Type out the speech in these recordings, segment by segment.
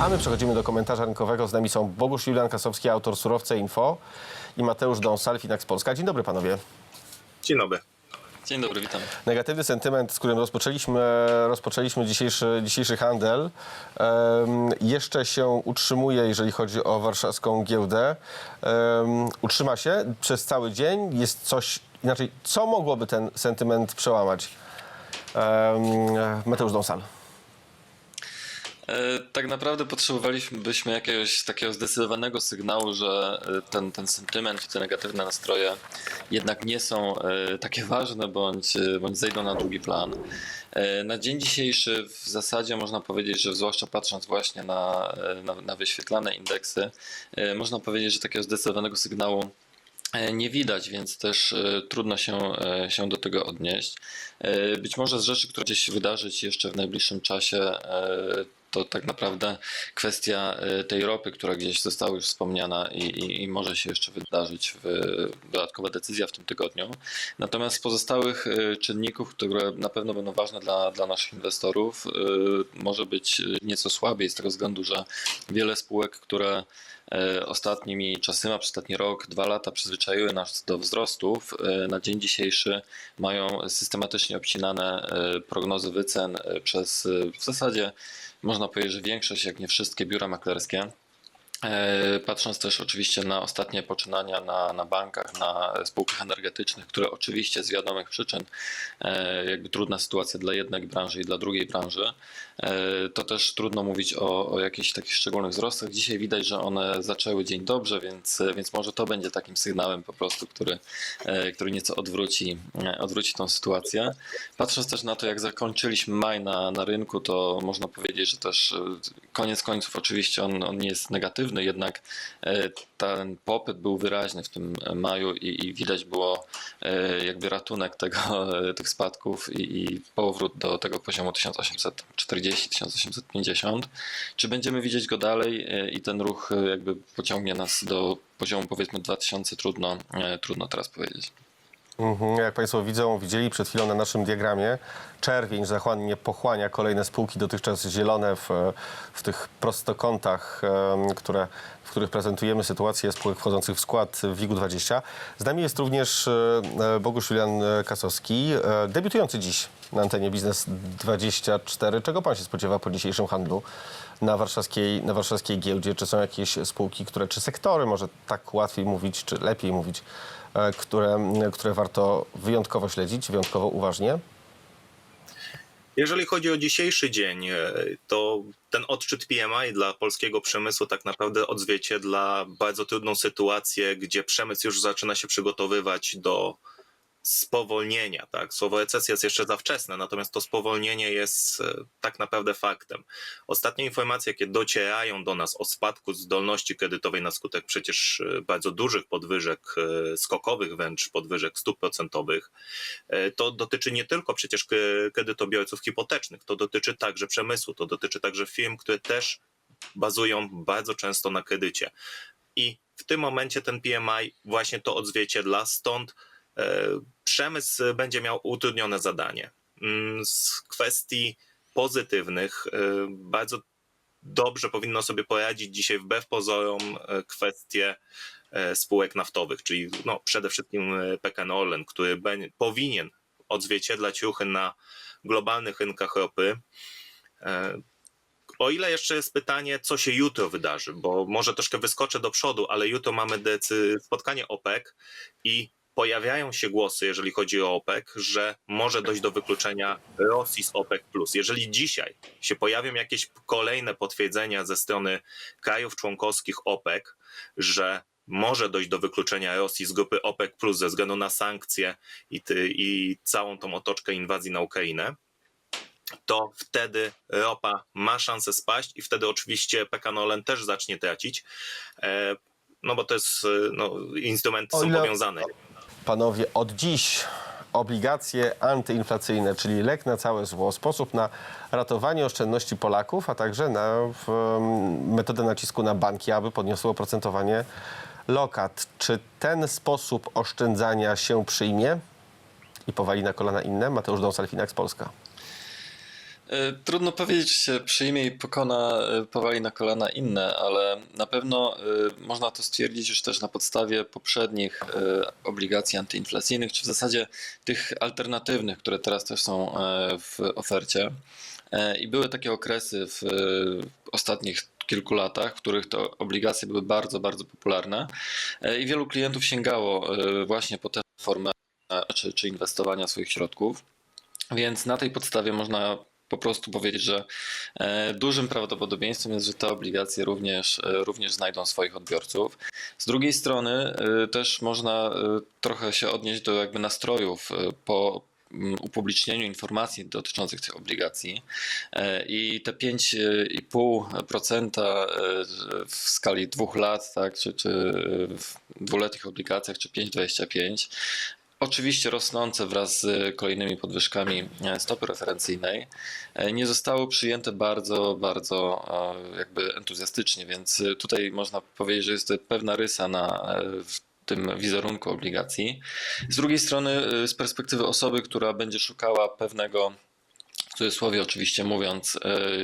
A my przechodzimy do komentarza rynkowego. Z nami są Bogusz Julian Kasowski, autor Surowce Info i Mateusz Dąsal, Finax Polska. Dzień dobry panowie. Dzień dobry. Dzień dobry, witam. Negatywny sentyment, z którym rozpoczęliśmy, rozpoczęliśmy dzisiejszy, dzisiejszy handel, em, jeszcze się utrzymuje, jeżeli chodzi o warszawską giełdę. Em, utrzyma się przez cały dzień. Jest coś, inaczej, co mogłoby ten sentyment przełamać? Em, Mateusz Dąsal. E, Tak naprawdę potrzebowalibyśmy jakiegoś takiego zdecydowanego sygnału, że e, ten, ten sentyment i te negatywne nastroje jednak nie są e, takie ważne, bądź, bądź zejdą na drugi plan. Na dzień dzisiejszy w zasadzie można powiedzieć, że zwłaszcza patrząc właśnie na, na, na wyświetlane indeksy, można powiedzieć, że takiego zdecydowanego sygnału nie widać, więc też trudno się, się do tego odnieść. Być może z rzeczy, które gdzieś wydarzyć jeszcze w najbliższym czasie, to tak naprawdę kwestia e, tej ropy, która gdzieś została już wspomniana i, i, i może się jeszcze wydarzyć w, dodatkowa decyzja w tym tygodniu. Natomiast z pozostałych e, czynników, które na pewno będą ważne dla, dla naszych inwestorów, e, może być nieco słabiej z tego względu, że wiele spółek, które ostatnimi czasy, a ostatni rok, dwa lata przyzwyczaiły nas do wzrostów, na dzień dzisiejszy mają systematycznie obcinane prognozy wycen przez w zasadzie można powiedzieć, że większość, jak nie wszystkie biura maklerskie. E, Patrząc też oczywiście na ostatnie poczynania na, na bankach, na spółkach energetycznych, które oczywiście z wiadomych przyczyn, e, jakby trudna sytuacja dla jednej branży i dla drugiej branży, e, to też trudno mówić o, o jakichś takich szczególnych wzrostach. Dzisiaj widać, że one zaczęły dzień dobrze, więc, więc może to będzie takim sygnałem po prostu, który, który nieco odwróci, odwróci tą sytuację. Patrząc też na to, jak zakończyliśmy maj na, na rynku, to można powiedzieć, że też koniec końców oczywiście on, on nie jest negatywny, jednak e, ten popyt był wyraźny w tym maju i, i widać było e, jakby ratunek tego, e, tych spadków i, i powrót do tego poziomu 1840-1850. Czy będziemy widzieć go dalej e, i ten ruch e, jakby pociągnie nas do poziomu powiedzmy 2000? Trudno, e, trudno teraz powiedzieć. Mhm. Jak Państwo widzą, widzieli przed chwilą na naszym diagramie, czerwień zachłannie pochłania kolejne spółki dotychczas zielone w, w tych prostokątach, które, w których prezentujemy sytuację spółek wchodzących w skład WIG-20. Z nami jest również e, Bogusz Julian Kasowski, e, debiutujący dziś na antenie Biznes 24. Czego Pan się spodziewa po dzisiejszym handlu na warszawskiej, na warszawskiej giełdzie? Czy są jakieś spółki, które, czy sektory, może tak łatwiej mówić, czy lepiej mówić, e, które, które warto wyjątkowo śledzić, wyjątkowo uważnie? Jeżeli chodzi o dzisiejszy dzień, e, to ten odczyt PMI dla polskiego przemysłu tak naprawdę odzwierciedla bardzo trudną sytuację, gdzie przemysł już zaczyna się przygotowywać do spowolnienia. Tak? Słowo recesja jest jeszcze za wczesne, natomiast to spowolnienie jest e, tak naprawdę faktem. Ostatnie informacje, jakie docierają do nas o spadku zdolności kredytowej na skutek przecież e, bardzo dużych podwyżek, e, skokowych wręcz podwyżek stóp procentowych, to dotyczy nie tylko przecież kre- kredytobiorców hipotecznych, to dotyczy także przemysłu, to dotyczy także firm, które też bazują bardzo często na kredycie. I w tym momencie ten PMI właśnie to odzwierciedla, stąd przemysł będzie miał utrudnione zadanie. Mm, Z kwestii pozytywnych e, bardzo dobrze powinno sobie poradzić dzisiaj wbrew pozorom e, kwestie e, spółek naftowych, czyli no, przede wszystkim e, PKN Orlen, który be- powinien odzwierciedlać ruchy na globalnych rynkach ropy. E, O ile jeszcze jest pytanie, co się jutro wydarzy, bo może troszkę wyskoczę do przodu, ale jutro mamy decy- spotkanie OPEC i pojawiają się głosy, jeżeli chodzi o OPEC, że może dojść do wykluczenia Rosji z OPEC. Jeżeli dzisiaj się pojawią jakieś kolejne potwierdzenia ze strony krajów członkowskich OPEC, że może dojść do wykluczenia Rosji z grupy OPEC ze względu na sankcje i, ty, i całą tą otoczkę inwazji na Ukrainę, to wtedy ropa ma szansę spaść i wtedy oczywiście PKN Orlen też zacznie tracić, e, no bo to jest, e, no, instrumenty O są ile- powiązane. Panowie, od dziś obligacje antyinflacyjne, czyli lek na całe zło, sposób na ratowanie oszczędności Polaków, a także na w, metodę nacisku na banki, aby podniosło oprocentowanie lokat. Czy ten sposób oszczędzania się przyjmie i powali na kolana inne? Mateusz Dąsal, Finax Polska. E, Trudno powiedzieć, czy się przyjmie i pokona, e, powali na kolana inne, ale na pewno e, można to stwierdzić już też na podstawie poprzednich obligacji antyinflacyjnych, czy w zasadzie tych alternatywnych, które teraz też są w ofercie. I były takie okresy w ostatnich kilku latach, w których to obligacje były bardzo, bardzo popularne i wielu klientów sięgało właśnie po tę formę czy, czy inwestowania swoich środków. Więc na tej podstawie można po prostu powiedzieć, że e, dużym prawdopodobieństwem jest, że te obligacje również, e, również znajdą swoich odbiorców. Z drugiej strony e, też można trochę się odnieść do jakby nastrojów po upublicznieniu informacji dotyczących tych obligacji i te 5,5% e, w skali dwóch lat, tak, czy, czy w dwuletnich obligacjach, czy 5,25 Oczywiście rosnące wraz z kolejnymi podwyżkami e, stopy referencyjnej e, nie zostało przyjęte bardzo, bardzo e, jakby entuzjastycznie, więc tutaj można powiedzieć, że jest pewna rysa na w tym wizerunku obligacji. Z drugiej strony, z perspektywy osoby, która będzie szukała pewnego w cudzysłowie oczywiście mówiąc,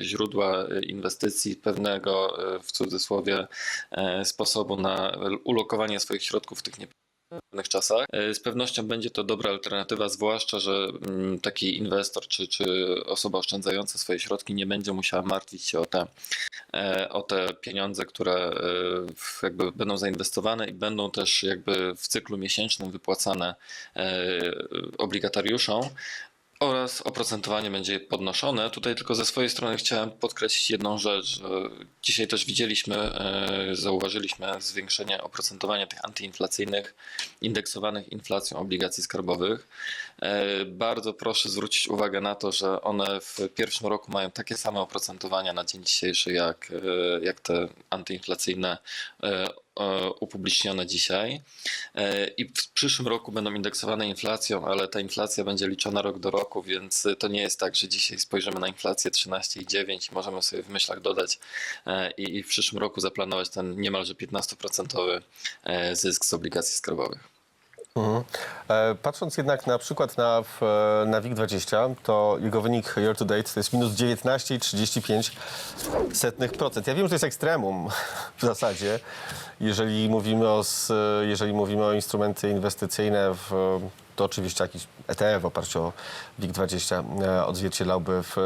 źródła inwestycji, pewnego w cudzysłowie sposobu na ulokowanie swoich środków w tych niepewnych czasach. E, Z pewnością będzie to dobra alternatywa, zwłaszcza, że mm, taki inwestor czy, czy osoba oszczędzająca swoje środki nie będzie musiała martwić się o te, e, o te pieniądze, które e, jakby będą zainwestowane i będą też jakby w cyklu miesięcznym wypłacane obligatariuszom oraz oprocentowanie będzie podnoszone. Tutaj tylko ze swojej strony chciałem podkreślić jedną rzecz, dzisiaj też widzieliśmy, e, zauważyliśmy zwiększenie oprocentowania tych antyinflacyjnych, indeksowanych inflacją obligacji skarbowych. E, Bardzo proszę zwrócić uwagę na to, że one w pierwszym roku mają takie same oprocentowania na dzień dzisiejszy, jak, e, jak te antyinflacyjne e, upublicznione dzisiaj. I w przyszłym roku będą indeksowane inflacją, ale ta inflacja będzie liczona rok do roku, więc to nie jest tak, że dzisiaj spojrzymy na inflację 13,9 i możemy sobie w myślach dodać i w przyszłym roku zaplanować ten niemalże 15% e, zysk z obligacji skarbowych. Mhm. E, Patrząc jednak na przykład na, e, na WIG20, to jego wynik year to date to jest minus 19,35%. Ja wiem, że to jest ekstremum w zasadzie, jeżeli mówimy o, jeżeli mówimy o instrumenty inwestycyjne, w, to oczywiście jakiś ETF w oparciu o WIG20 e, odzwierciedlałby w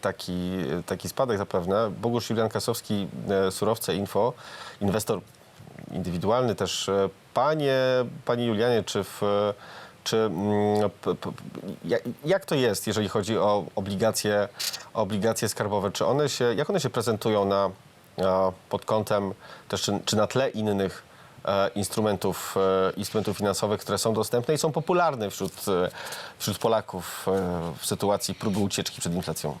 taki, taki spadek zapewne. Bogusz Julian Kasowski, Surowce Info, inwestor indywidualny też. Panie, panie Julianie, czy w, czy, mm, jak, to jest, jeżeli chodzi o obligacje, obligacje skarbowe? Czy one się, jak one się prezentują na, pod kątem też, czy, na tle innych e, instrumentów, e, instrumentów finansowych, które są dostępne i są popularne wśród, e, wśród Polaków w sytuacji próby ucieczki przed inflacją?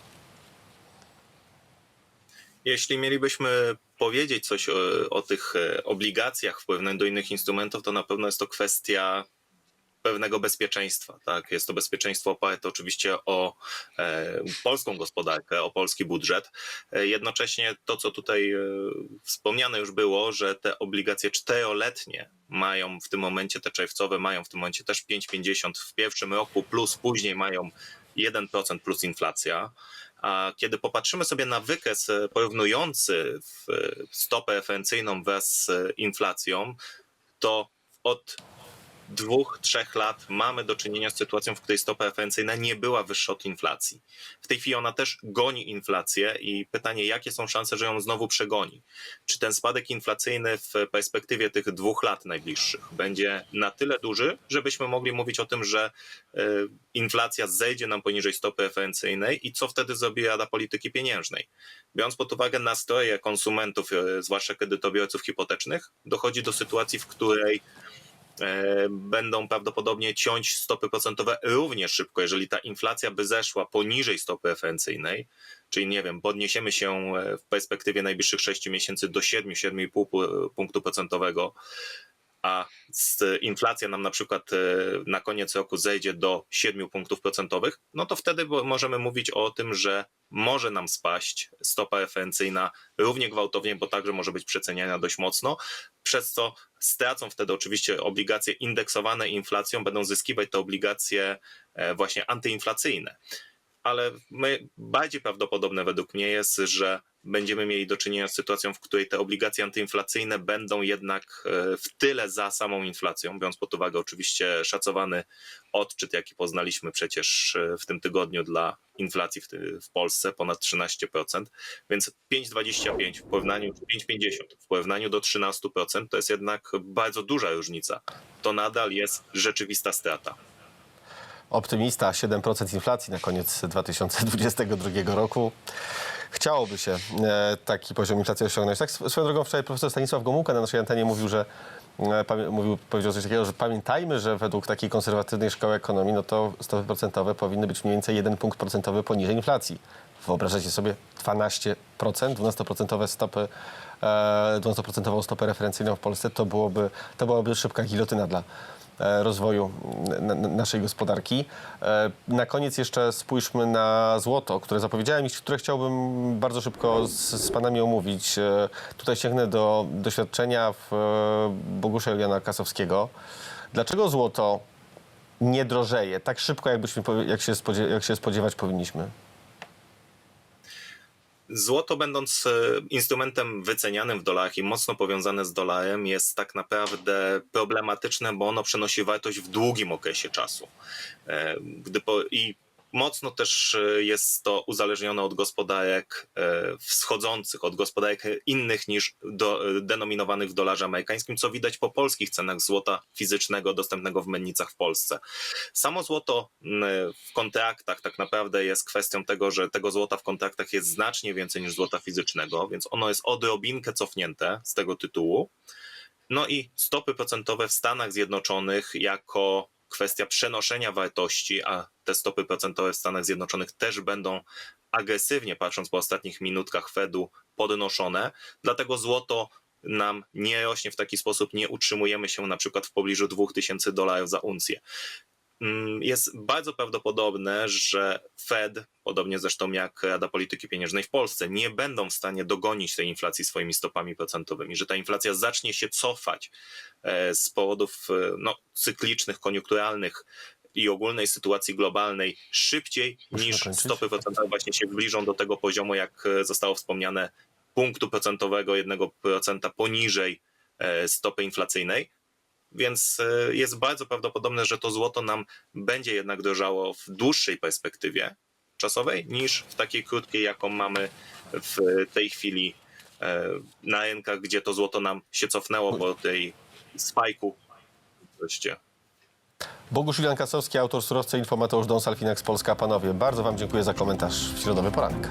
Jeśli mielibyśmy powiedzieć coś o, o tych e, obligacjach wpływnych do innych instrumentów, to na pewno jest to kwestia pewnego bezpieczeństwa. Tak? Jest to bezpieczeństwo oparte oczywiście o e, polską gospodarkę, o polski budżet. E, jednocześnie to, co tutaj e, wspomniane już było, że te obligacje czteroletnie mają w tym momencie, te czerwcowe mają w tym momencie też 5,50 w pierwszym roku, plus później mają 1% plus inflacja. A kiedy popatrzymy sobie na wykres e, porównujący e, stopę referencyjną wraz z e, inflacją, to od dwóch, trzech lat mamy do czynienia z sytuacją, w której stopa referencyjna nie była wyższa od inflacji. W tej chwili ona też goni inflację i pytanie, jakie są szanse, że ją znowu przegoni? Czy ten spadek inflacyjny w perspektywie tych dwóch lat najbliższych będzie na tyle duży, żebyśmy mogli mówić o tym, że e, inflacja zejdzie nam poniżej stopy referencyjnej i co wtedy zrobi Rada Polityki Pieniężnej? Biorąc pod uwagę nastroje konsumentów, e, zwłaszcza kredytobiorców hipotecznych, dochodzi do sytuacji, w której będą prawdopodobnie ciąć stopy procentowe również szybko, jeżeli ta inflacja by zeszła poniżej stopy referencyjnej, czyli nie wiem, podniesiemy się e, w perspektywie najbliższych 6 miesięcy do 7-7,5 pu- punktu procentowego, a inflacja nam na przykład e, na koniec roku zejdzie do 7 punktów procentowych, no to wtedy możemy mówić o tym, że może nam spaść stopa referencyjna równie gwałtownie, bo także może być przeceniana dość mocno, przez co stracą wtedy oczywiście obligacje indeksowane inflacją, będą zyskiwać te obligacje e, właśnie antyinflacyjne. Ale my, bardziej prawdopodobne według mnie jest, że będziemy mieli do czynienia z sytuacją, w której te obligacje antyinflacyjne będą jednak e, w tyle za samą inflacją, biorąc pod uwagę oczywiście szacowany odczyt, jaki poznaliśmy przecież e, w tym tygodniu dla inflacji w, w Polsce, ponad 13%, więc 5,25 w porównaniu, 5,50 w porównaniu do 13% to jest jednak bardzo duża różnica. To nadal jest rzeczywista strata. Optymista, 7% inflacji na koniec 2022 roku. Chciałoby się e, taki poziom inflacji osiągnąć. Tak sw- swoją drogą wczoraj profesor Stanisław Gomułka na naszej antenie mówił, że e, mówił, powiedział coś takiego, że pamiętajmy, że według takiej konserwatywnej szkoły ekonomii, no to stopy procentowe powinny być mniej więcej 1 punkt procentowy poniżej inflacji. Wyobrażacie sobie 12%, 12% stopy, e, 12% stopę referencyjną w Polsce, to byłoby, to byłaby szybka gilotyna dla e, rozwoju n- n- naszej gospodarki. E, Na koniec jeszcze spójrzmy na złoto, które zapowiedziałem i które chciałbym bardzo szybko z, z panami omówić. E, Tutaj sięgnę do doświadczenia w e, Bogusza Juliana Kasowskiego. Dlaczego złoto nie drożeje tak szybko, jakbyśmy, jak się spodziewać powinniśmy? Złoto, będąc e, instrumentem wycenianym w dolarach i mocno powiązane z dolarem, jest tak naprawdę problematyczne, bo ono przenosi wartość w długim okresie czasu. E, Gdy po, I mocno też e, jest to uzależnione od gospodarek e, wschodzących, od gospodarek innych niż do, e, denominowanych w dolarze amerykańskim, co widać po polskich cenach złota fizycznego dostępnego w mennicach w Polsce. Samo złoto w kontraktach tak naprawdę jest kwestią tego, że tego złota w kontraktach jest znacznie więcej niż złota fizycznego, więc ono jest odrobinkę cofnięte z tego tytułu. No i stopy procentowe w Stanach Zjednoczonych jako kwestia przenoszenia wartości, a te stopy procentowe w Stanach Zjednoczonych też będą agresywnie, patrząc po ostatnich minutkach Fedu, podnoszone. Dlatego złoto nam nie rośnie w taki sposób, nie utrzymujemy się na przykład w pobliżu 2000 dolarów za uncję. Mm, Jest bardzo prawdopodobne, że Fed, podobnie zresztą jak Rada Polityki Pieniężnej w Polsce, nie będą w stanie dogonić tej inflacji swoimi stopami procentowymi, że ta inflacja zacznie się cofać e, z powodów e, no, cyklicznych, koniunkturalnych i ogólnej sytuacji globalnej szybciej Musimy niż kończyć. stopy procentowe właśnie się zbliżą do tego poziomu, jak e, zostało wspomniane, punktu procentowego 1% poniżej stopy inflacyjnej. Więc e, jest bardzo prawdopodobne, że to złoto nam będzie jednak drożało w dłuższej perspektywie czasowej niż w takiej krótkiej, jaką mamy w tej chwili e, na rynkach, gdzie to złoto nam się cofnęło po tej spajku. Wreszcie. Bogusz Julian Kasowski, autor surowca Info Mateusz Dąsal, Finex Polska. Panowie, bardzo wam dziękuję za komentarz w Środowy Poranek.